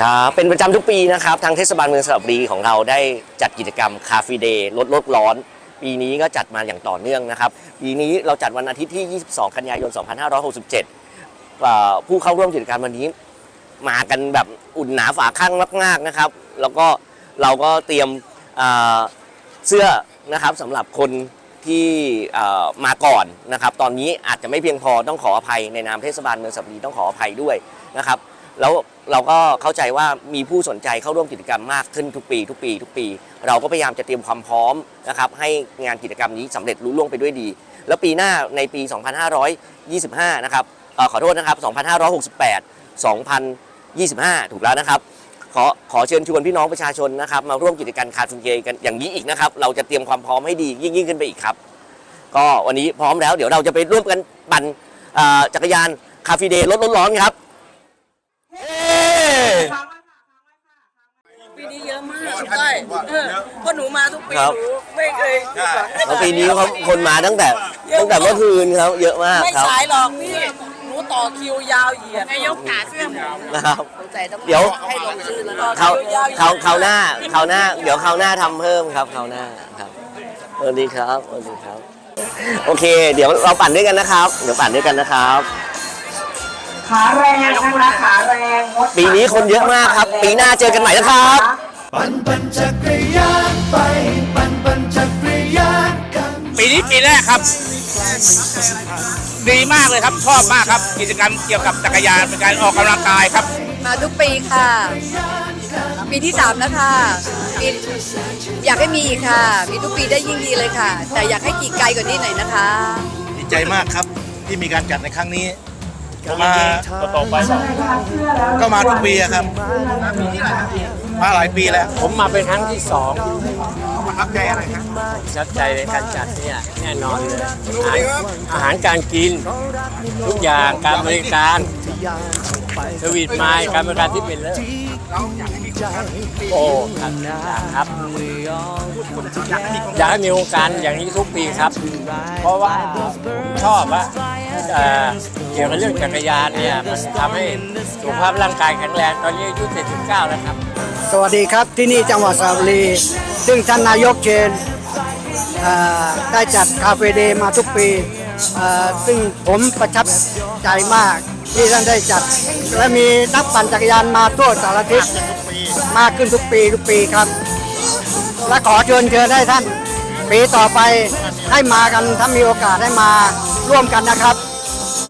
ครับเป็นประจำทุกปีนะครับ ทางเทศบาลเมืองสระบุรีของเราได้จัดกิจกรรมคาเฟ่เดย์ลดโลกร้อน ปีนี้ก็จัดมาอย่างต่อเนื่องนะครับ ปีนี้เราจัดวันอาทิตย์ที่ 22 กันยายน 2567อ่อผู้เข้าร่วมกิจกรรมวันนี้ มากันแบบอุ่นหนาฝาข้างมากๆนะครับ แล้วก็เราก็เตรียมเอ่อเสื้อนะครับสำหรับคนที่เอ่อมาก่อนนะครับ ตอนนี้อาจจะไม่เพียงพอต้องขออภัยในนามเทศบาลเมืองสระบุรีต้องขออภัยด้วยนะครับ แล้วเราก็เข้าใจว่ามีผู้สนใจเข้าร่วมกิจกรรมมากขึ้นทุกปี ทุกปี ทุกปี เราก็พยายามจะเตรียมความพร้อมนะครับให้งานกิจกรรมนี้สำเร็จรุ่ล่วงไปด้วยดี แล้วปีหน้าในปี 2525 นะครับออขอโทษนะครับ 2568 2025 ถูกแล้วนะครับขอขอเชิญชวนพี่น้องประชาชนนะครับมาร่วมกิจกรรมคาร์ฟูนเกกันอย่างนี้อีกนะครับเราจะเตรียมความพร้อมให้ดียิ่งยิ่งขึ้นไปอีกครับ ก็วันนี้พร้อมแล้วเดี๋ยวเราจะไปร่วมกันปั่นจักรยานคาฟ่เดย์ลดร้อนๆครับ ปีนี้เยอะมากใช่เออเพราะหนูมาทุกปีครับหนูไม่เคยแล้วปีนี้เขาคนมาตั้งแต่ ตั้งแต่เมื่อคืนครับ เยอะมากไม่ครับสายหรอกพี่หนูต่อคิวยาวเหยียดนายกขาเสื้อหมูนะครับ สงสัยต้องเดี๋ยว ให้ลงชื่อแล้วเขาเขาเขาหน้าเขาหน้า เดี๋ยวเขาหน้าทำเพิ่มครับเขาหน้าครับสวัสดีครับสวัสดีครับ โอเค เดี๋ยวเราปั่นด้วยกันนะครับ เดี๋ยวปั่นด้วยกันนะครับ ขาแรงนะคะขาแรงงดปีนี้คนเยอะมากครับ ปีหน้าเจอกันใหม่นะครับ ปั่นปั่นจักรยานไป ปั่นปั่นจักรยานกันปีนี้ปีแรกครับ ดีมากเลยครับชอบมากครับ กิจกรรมเกี่ยวกับจักรยานเป็นการออกกำลังกายครับ มาทุกปีค่ะ ปีที่สามแล้วค่ะปีอยากให้มีอีกค่ะ มีทุกปีได้ยิ่งดีเลยค่ะ แต่อยากให้กี่ไกลกว่านี้หน่อยนะคะ ดีใจมากครับที่มีการจัดในครั้งนี้ มาก็มาทุกปีอะครับ มาหลายปีแล้ว ผมมาเป็นครั้งที่สองประทับใจอะไรครับประทับใจในการจัดเนี่ยแน่นอนเลยอาหารอาหารการกิน ทุกอย่างการบริการสวีทไมล์การบริการที่เป็นเลิศโอ้ครับอยากครับอยากให้มีโครงการอย่างนี้ทุกปีครับ เพราะว่าผมชอบว่าเอ่อเกี่ยวกับเรื่องจักรยานเนี่ยมันทำให้สุขภาพร่างกายแข็งแรงตอนนี้อายุ 79 แล้วครับ สวัสดีครับที่นี่จังหวัดสระบุรี ซึ่งท่านนายกเชนอ่อได้จัดคาเฟ่เดย์มาทุกปีอ่อซึ่งผมประทับใจมากที่ท่านได้จัด และมีนักปั่นจักรยานมาทั่วสารทิศมากขึ้นทุกปีทุกปีครับ และขอเชิญเชิญให้ท่าน ปีต่อไปให้มากันถ้ามีโอกาสให้มาร่วมกันนะครับ